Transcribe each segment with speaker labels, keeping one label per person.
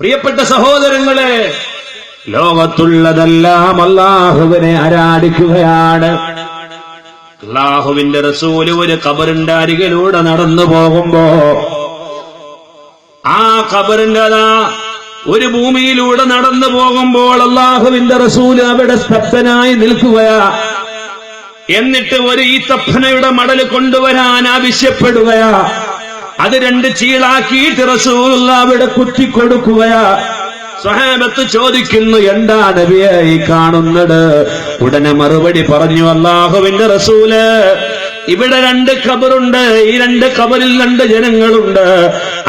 Speaker 1: പ്രിയപ്പെട്ട സഹോദരങ്ങളെ ലോകത്തുള്ളതെല്ലാം അള്ളാഹുവിനെ ആരാധിക്കുകയാണ്. അള്ളാഹുവിന്റെ റസൂൽ ഒരു കബറിന്റെ അരികിലൂടെ നടന്നു പോകുമ്പോ ആ കബറിന്റെ അതാ ഒരു ഭൂമിയിലൂടെ നടന്നു പോകുമ്പോൾ അള്ളാഹുവിന്റെ റസൂൽ അവിടെ സ്തബ്ധനായി നിൽക്കുകയാ. എന്നിട്ട് ഒരു ഈ തപ്പനയുടെ മടൽ കൊണ്ടുവരാൻ ആവശ്യപ്പെടുകയാ. അത് രണ്ട് ചീളാക്കിയിട്ട് റസൂലുള്ള അവിടെ കുത്തിക്കൊടുക്കുകയാ സ്വഹാബത്ത് ചോദിക്കുന്നു എന്താ നബിയെ ഈ കാണുന്നത്? ഉടനെ മറുപടി പറഞ്ഞു അള്ളാഹുവിന്റെ റസൂൽ ഇവിടെ രണ്ട് ഖബറുണ്ട് ഈ രണ്ട് ഖബറിൽ രണ്ട് ജനങ്ങളുണ്ട്.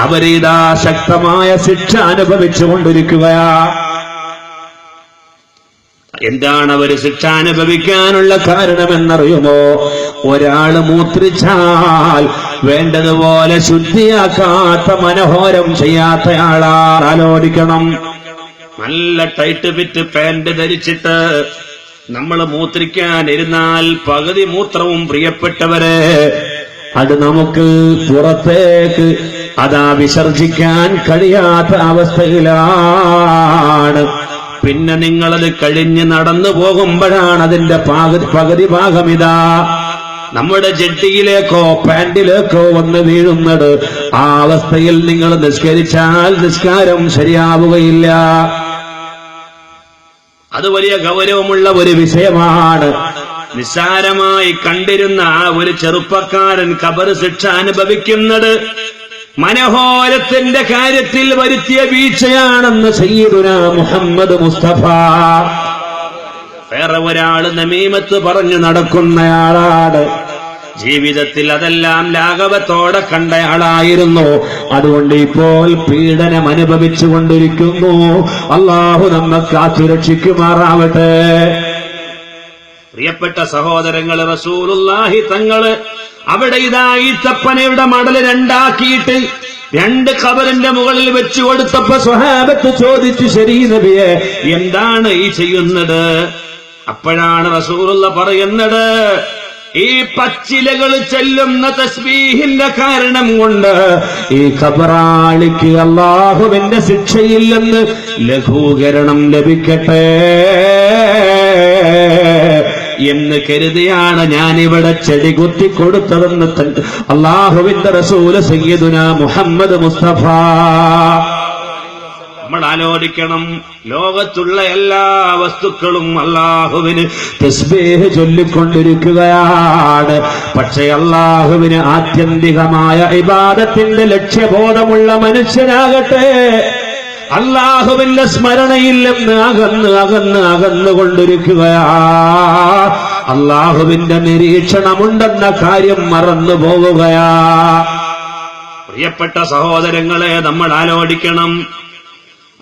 Speaker 1: അവരിതാ ശക്തമായ ശിക്ഷ അനുഭവിച്ചു കൊണ്ടിരിക്കുകയാ എന്താണ് അവർ ശിക്ഷ അനുഭവിക്കാനുള്ള കാരണമെന്നറിയുമോ? ഒരാൾ മൂത്രിച്ചാൽ വേണ്ടതുപോലെ ശുദ്ധിയാക്കാത്ത മനോഹരം ചെയ്യാത്തയാളാർ ആലോചിക്കണം. നല്ല ടൈറ്റ് ഫിറ്റ് പാന്റ് ധരിച്ചിട്ട് നമ്മൾ മൂത്രിക്കാൻ ഇരുന്നാൽ പകുതി മൂത്രവും പ്രിയപ്പെട്ടവരെ അത് നമുക്ക് പുറത്തേക്ക് അതാ വിസർജിക്കാൻ കഴിയാത്ത അവസ്ഥയിലാണ്. പിന്നെ നിങ്ങളത് കഴിഞ്ഞ് നടന്നു പോകുമ്പോഴാണ് അതിന്റെ പകുതി പകുതി ഭാഗം ഇതാ നമ്മുടെ ജെട്ടിയിലേക്കോ പാൻഡിലേക്കോ വന്ന് വീഴുന്നത് ആ അവസ്ഥയിൽ നിങ്ങൾ നിസ്കരിച്ചാൽ നിസ്കാരം ശരിയാവുകയില്ല. അത് വലിയ ഗൗരവമുള്ള ഒരു വിഷയമാണ്. നിസ്സാരമായി കണ്ടിരുന്ന ആ ഒരു ചെറുപ്പക്കാരൻ കബർ ശിക്ഷ അനുഭവിക്കുന്നത് മനോഹരത്തിന്റെ കാര്യത്തിൽ വരുത്തിയ വീഴ്ചയാണെന്ന് സയ്യിദുന മുഹമ്മദ് മുസ്തഫ. വേറെ ഒരാൾ നമീമത്ത് പറഞ്ഞു നടക്കുന്നയാളാണ്. ജീവിതത്തിൽ അതെല്ലാം ലാഘവത്തോടെ കണ്ടയാളായിരുന്നു. അതുകൊണ്ട് ഇപ്പോൾ പീഡനം അനുഭവിച്ചു കൊണ്ടിരിക്കുന്നു. അള്ളാഹു നമ്മെ കാത്തുരക്ഷിക്കുമാറാവട്ടെ. പ്രിയപ്പെട്ട സഹോദരങ്ങൾ റസൂലുല്ലാഹി തങ്ങൾ അവിടെ ഇതാ തപ്പനയുടെ മടൽ രണ്ടാക്കിയിട്ട് രണ്ട് കബറിന്റെ മുകളിൽ വെച്ചു കൊടുത്തപ്പോ സ്വഹാബത്ത് ചോദിച്ചു ശരി നബിയെ എന്താണ് ഈ ചെയ്യുന്നത്? അപ്പോഴാണ് റസൂലുള്ള പറയുന്നത് ഈ പച്ചിലകൾ ചെല്ലുന്ന തസ്ബീഹിന്റെ കാരണം കൊണ്ട് ഈ ഖബറാളിക്ക് അള്ളാഹുവിന്റെ ശിക്ഷയില്ലെന്ന് ലഘൂകരണം ലഭിക്കട്ടെ എന്ന് കരുതിയാണ് ഞാനിവിടെ ചെടി കുത്തി കൊടുത്തതെന്ന് അള്ളാഹുവിന്റെ റസൂൽ സയ്യിദുന മുഹമ്മദ് മുസ്തഫ. നമ്മൾ ആലോചിക്കണം ലോകത്തുള്ള എല്ലാ വസ്തുക്കളും അള്ളാഹുവിന് തസ്ബീഹ് ചൊല്ലിക്കൊണ്ടിരിക്കുകയാണ്. പക്ഷേ അള്ളാഹുവിന് ആത്യന്തികമായ ഇബാദത്തിന്റെ ലക്ഷ്യബോധമുള്ള മനുഷ്യനാകട്ടെ. അള്ളാഹുവിന്റെ സ്മരണയിൽ നിന്ന് അകന്ന് അകന്ന് അകന്നുകൊണ്ടിരിക്കുകയാ അള്ളാഹുവിന്റെ നിരീക്ഷണമുണ്ടെന്ന കാര്യം മറന്നു പോവുകയാ. പ്രിയപ്പെട്ട സഹോദരങ്ങളെ നമ്മൾ ആലോചിക്കണം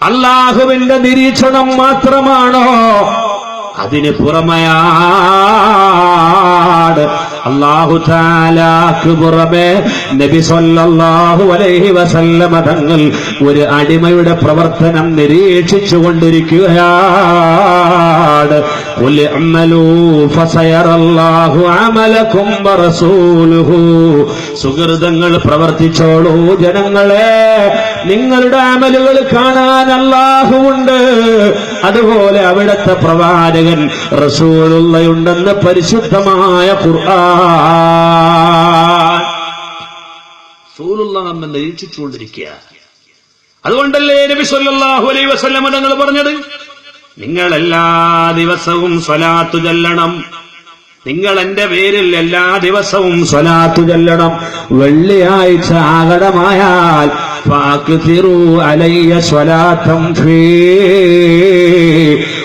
Speaker 1: അള്ളാഹുവിന്റെ നിരീക്ഷണം മാത്രമാണോ? അതിന് പുറമെയാണ് അള്ളാഹുതാലാക്ക് പുറമെ നബി സൊല്ലാഹു അലൈഹി വസല്ലമ തങ്ങൾ ഒരു അടിമയുടെ പ്രവർത്തനം നിരീക്ഷിച്ചു കൊണ്ടിരിക്കുകയാണ്. സുഹൃതങ്ങൾ പ്രവർത്തിച്ചോളൂ ജനങ്ങളെ. നിങ്ങളുടെ അമലുകൾ കാണാൻ അള്ളാഹുണ്ട് അതുപോലെ അവിടുത്തെ പ്രവാചകൻ റസൂലുള്ളയുണ്ടെന്ന് പരിശുദ്ധമായ ഖുർആൻ റസൂലുള്ള നമ്മെ നിരീക്ഷിച്ചുകൊണ്ടിരിക്കുക അതുകൊണ്ടല്ലേ നബി സല്ലല്ലാഹു അലൈഹി വസ്ലമ തങ്ങൾ പറഞ്ഞത്? നിങ്ങൾ എല്ലാ ദിവസവും സ്വലാത്തു ചെല്ലണം. നിങ്ങൾ എന്റെ പേരിൽ എല്ലാ ദിവസവും സ്വലാത്തു ചെല്ലണം. വെള്ളിയാഴ്ച ആകടമായാൽ തിരു അലയ്യ സ്വലാത്തം ഫീ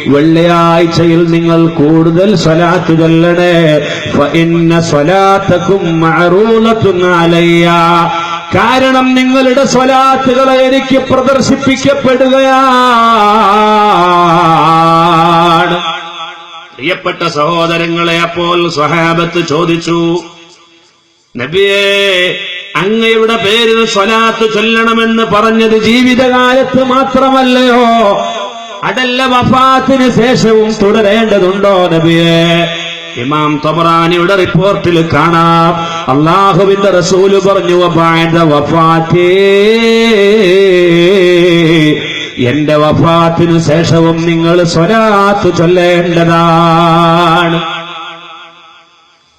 Speaker 1: വെള്ളിയാഴ്ചയിൽ നിങ്ങൾ കൂടുതൽ സ്വലാത്ത് ചൊല്ലണേ. സ്വലാത്തക്കും അലയ്യ. കാരണം നിങ്ങളുടെ സ്വലാത്തുകൾ എനിക്ക് പ്രദർശിപ്പിക്കപ്പെടുകയാണ്. പ്രിയപ്പെട്ട സഹോദരങ്ങളെ അപ്പോൾ സ്വഹാബത്ത് ചോദിച്ചു നബിയേ അങ്ങയുടെ പേരിൽ സ്വലാത്ത് ചൊല്ലണമെന്ന് പറഞ്ഞത് ജീവിതകാലത്ത് മാത്രമല്ലയോ? അതല്ല വഫാത്തിന് ശേഷവും തുടരേണ്ടതുണ്ടോ നബിയെ? ഇമാം തബറാനിയുടെ റിപ്പോർട്ടിൽ കാണാം. അള്ളാഹുവിന്റെ റസൂൽ പറഞ്ഞു "വബഅദ വഫാത്തേ എന്റെ വഫാത്തിനു ശേഷവും നിങ്ങൾ സ്വരാത്ത് ചൊല്ലേണ്ടതാണ്.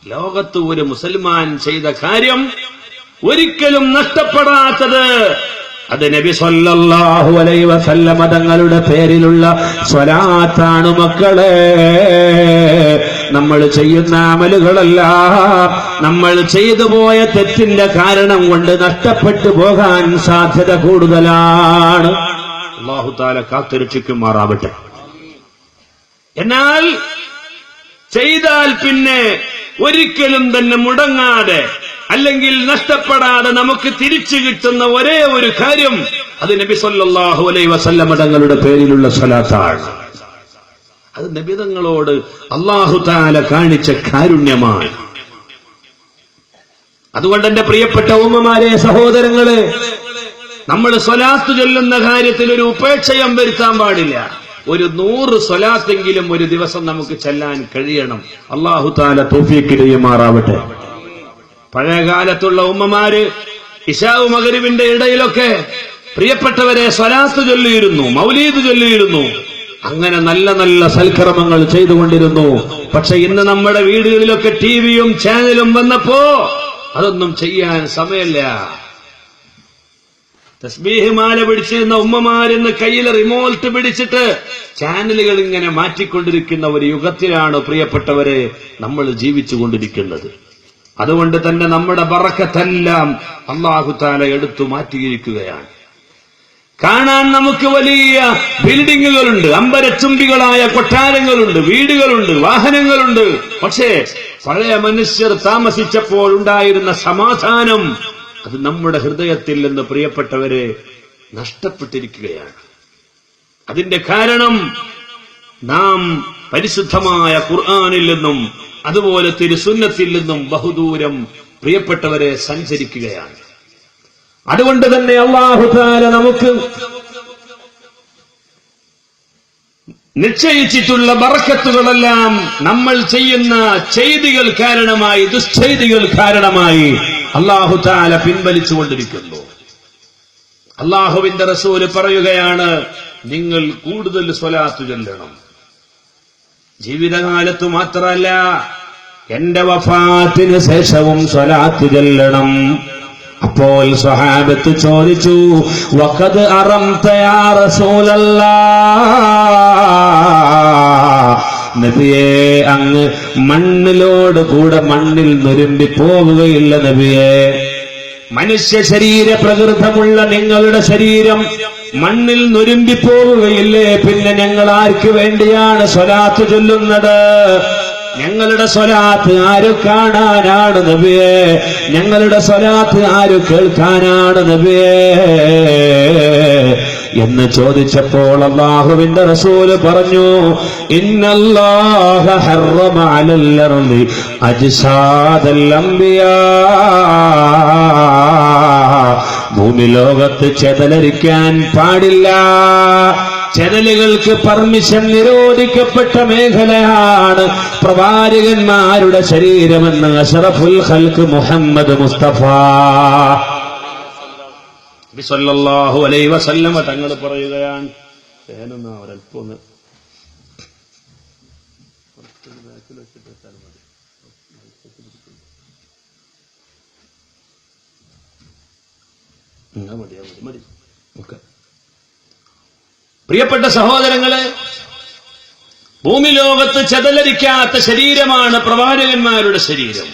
Speaker 1: ലോകത്ത് ഒരു മുസൽമാൻ ചെയ്ത കാര്യം ഒരിക്കലും നഷ്ടപ്പെടാത്തത് അത് നബി സല്ലല്ലാഹു അലൈഹി വസല്ലമ തങ്ങളുടെ പേരിലുള്ള സ്വലാത്താണ് മക്കളെ. നമ്മൾ ചെയ്യുന്ന അമലുകളല്ല. നമ്മൾ ചെയ്തു പോയ തെറ്റിന്റെ കാരണം കൊണ്ട് നഷ്ടപ്പെട്ടു പോകാൻ സാധ്യത കൂടുതലാണ്. അള്ളാഹു താല കാത്തുരക്ഷിക്കുമാറാവട്ടെ. എന്നാൽ ചെയ്താൽ പിന്നെ ഒരിക്കലും തന്നെ മുടങ്ങാതെ അല്ലെങ്കിൽ നഷ്ടപ്പെടാതെ നമുക്ക് തിരിച്ചു കിട്ടുന്ന ഒരേ ഒരു കാര്യം അത് നബി സല്ലാഹു അലൈ വസല്ലമ തങ്ങളുടെ പേരിലുള്ള സ്വലാത്താണ്. അത് നബിതങ്ങളോട് അള്ളാഹു താല കാണിച്ച കാരുണ്യമാണ്. അതുകൊണ്ട് എന്റെ പ്രിയപ്പെട്ട ഉമ്മമാരെ സഹോദരങ്ങളെ നമ്മൾ സ്വലാത്ത് ചൊല്ലുന്ന കാര്യത്തിൽ ഒരു ഉപേക്ഷയം വരുത്താൻ പാടില്ല. ഒരു നൂറ് സ്വലാത്തെങ്കിലും ഒരു ദിവസം നമുക്ക് ചെല്ലാൻ കഴിയണം. അള്ളാഹു താല തോഫിക്ക് ചെയ്യുമാറാവട്ടെ പഴയ കാലത്തുള്ള ഉമ്മമാര് ഇഷാവ് മകരുവിന്റെ ഇടയിലൊക്കെ പ്രിയപ്പെട്ടവരെ സ്വലാത്ത് ചൊല്ലിയിരുന്നു മൗലീദ് ചൊല്ലിയിരുന്നു. അങ്ങനെ നല്ല നല്ല സൽക്രമങ്ങൾ ചെയ്തുകൊണ്ടിരുന്നു. പക്ഷെ ഇന്ന് നമ്മുടെ വീടുകളിലൊക്കെ ടിവിയും ചാനലും വന്നപ്പോ അതൊന്നും ചെയ്യാൻ സമയമില്ല. തസ്ബീഹ് മാല പിടിച്ചിരുന്ന ഉമ്മമാരിന്ന് കയ്യിൽ റിമോട്ട് പിടിച്ചിട്ട് ചാനലുകൾ ഇങ്ങനെ മാറ്റിക്കൊണ്ടിരിക്കുന്ന ഒരു യുഗത്തിലാണ് പ്രിയപ്പെട്ടവരെ നമ്മൾ ജീവിച്ചുകൊണ്ടിരിക്കുന്നത് അതുകൊണ്ട് തന്നെ നമ്മുടെ ബറക്കത്തെല്ലാം അള്ളാഹുത്താല എടുത്തു മാറ്റിയിരിക്കുകയാണ്. കാണാൻ നമുക്ക് വലിയ ബിൽഡിങ്ങുകളുണ്ട് അമ്പരച്ചുംബികളായ കൊട്ടാരങ്ങളുണ്ട് വീടുകളുണ്ട് വാഹനങ്ങളുണ്ട്. പക്ഷേ പഴയ മനുഷ്യർ താമസിച്ചപ്പോൾ ഉണ്ടായിരുന്ന സമാധാനം അത് നമ്മുടെ ഹൃദയത്തിൽ നിന്ന് പ്രിയപ്പെട്ടവരെ നഷ്ടപ്പെട്ടിരിക്കുകയാണ്. അതിന്റെ കാരണം നാം പരിശുദ്ധമായ ഖുർആാനിൽ നിന്നും അതുപോലെ തിരുസുന്നത്തിൽ നിന്നും ബഹുദൂരം പ്രിയപ്പെട്ടവരെ സഞ്ചരിക്കുകയാണ്. അതുകൊണ്ട് തന്നെ അള്ളാഹുദാല നമുക്ക് നിശ്ചയിച്ചിട്ടുള്ള ബറക്കത്തുകളെല്ലാം നമ്മൾ ചെയ്യുന്ന ചെയ്തികൾ കാരണമായി ദുശ്ചെയ്തികൾ കാരണമായി അള്ളാഹുദാല പിൻവലിച്ചു കൊണ്ടിരിക്കുന്നു അള്ളാഹുവിന്റെ റസൂൽ പറയുകയാണ് നിങ്ങൾ കൂടുതൽ സ്വലാത്തു ചൊല്ലണം. ജീവിതകാലത്ത് മാത്രമല്ല എന്റെ വഫാത്തിന് ശേഷവും സ്വലാത്ത് ചെല്ലണം. അപ്പോൾ സ്വഹാബത്ത് ചോദിച്ചു വക്കത് അറം യാ റസൂലല്ലാ? നബിയെ അങ്ങ് മണ്ണിലോട് കൂടെ മണ്ണിൽ നുരുമ്പി പോവുകയില്ല നബിയെ. മനുഷ്യ ശരീര പ്രകൃതമുള്ള നിങ്ങളുടെ ശരീരം മണ്ണിൽ നുരുമ്പി പോവുകയില്ലേ പിന്നെ ഞങ്ങൾ ആർക്ക് വേണ്ടിയാണ് സ്വലാത്ത് ചൊല്ലുന്നത്? ഞങ്ങളുടെ സ്വലാത്ത് ആര് കാണാനാണ് നബിയെ? ഞങ്ങളുടെ സ്വലാത്ത് ആര് കേൾക്കാനാണ് നബിയെ? എന്ന് ചോദിച്ചപ്പോൾ അള്ളാഹുവിന്റെ റസൂൽ പറഞ്ഞു ഭൂമി ലോകത്ത് ചെതലരിക്കാൻ പാടില്ല. ചെതലുകൾക്ക് പെർമിഷൻ നിരോധിക്കപ്പെട്ട മേഖലയാണ് പ്രവാചകന്മാരുടെ ശരീരമെന്ന് അഷറഫുൽ ഖൽക്ക് മുഹമ്മദ് മുസ്തഫ നബി അലൈ വസല്ലമ തങ്ങൾ പറയുകയാണ് ഉം, അത് മതി, മതി, മതി. ഓക്കെ. പ്രിയപ്പെട്ട സഹോദരങ്ങളെ ഭൂമി ലോകത്ത് ചതലരിക്കാത്ത ശരീരമാണ് പ്രവാചകന്മാരുടെ ശരീരം.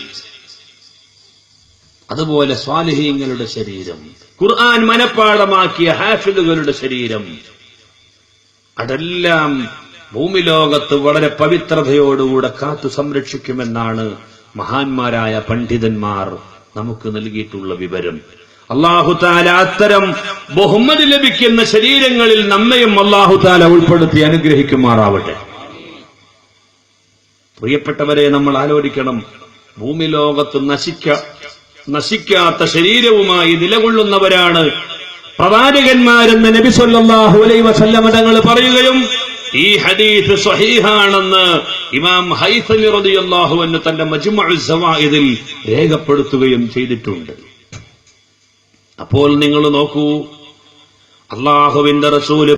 Speaker 1: അതുപോലെ സ്വാലിഹീങ്ങളുടെ ശരീരം ഖുർആൻ മനപ്പാടമാക്കിയ ഹാഫിദുകളുടെ ശരീരം. അതെല്ലാം ഭൂമി ലോകത്ത് വളരെ പവിത്രതയോടുകൂടെ കാത്തു സംരക്ഷിക്കുമെന്നാണ് മഹാന്മാരായ പണ്ഡിതന്മാർ നമുക്ക് നൽകിയിട്ടുള്ള വിവരം. അള്ളാഹുതാല അത്തരം ബഹുമതി ലഭിക്കുന്ന ശരീരങ്ങളിൽ നമ്മയും അള്ളാഹുതാല ഉൾപ്പെടുത്തി അനുഗ്രഹിക്കുമാറാവട്ടെ. പ്രിയപ്പെട്ടവരെ നമ്മൾ ആലോചിക്കണം. ഭൂമി ലോകത്ത് നശിക്ക നശിക്കാത്ത ശരീരവുമായി നിലകൊള്ളുന്നവരാണ് പ്രവാചകന്മാരെന്ന് നബി സല്ലാഹു അലൈഹി വസല്ലമ തങ്ങൾ പറയുകയും ഈ ഹദീസ് സ്വഹീഹാണെന്ന് ഇമാം ഹൈസലി റളിയല്ലാഹു അൻഹു തന്റെ മജ്മുഉ സവാഇദിൽ രേഖപ്പെടുത്തുകയും ചെയ്തിട്ടുണ്ട്. അപ്പോൾ നിങ്ങൾ നോക്കൂ അള്ളാഹുവിന്റെ റസൂൽ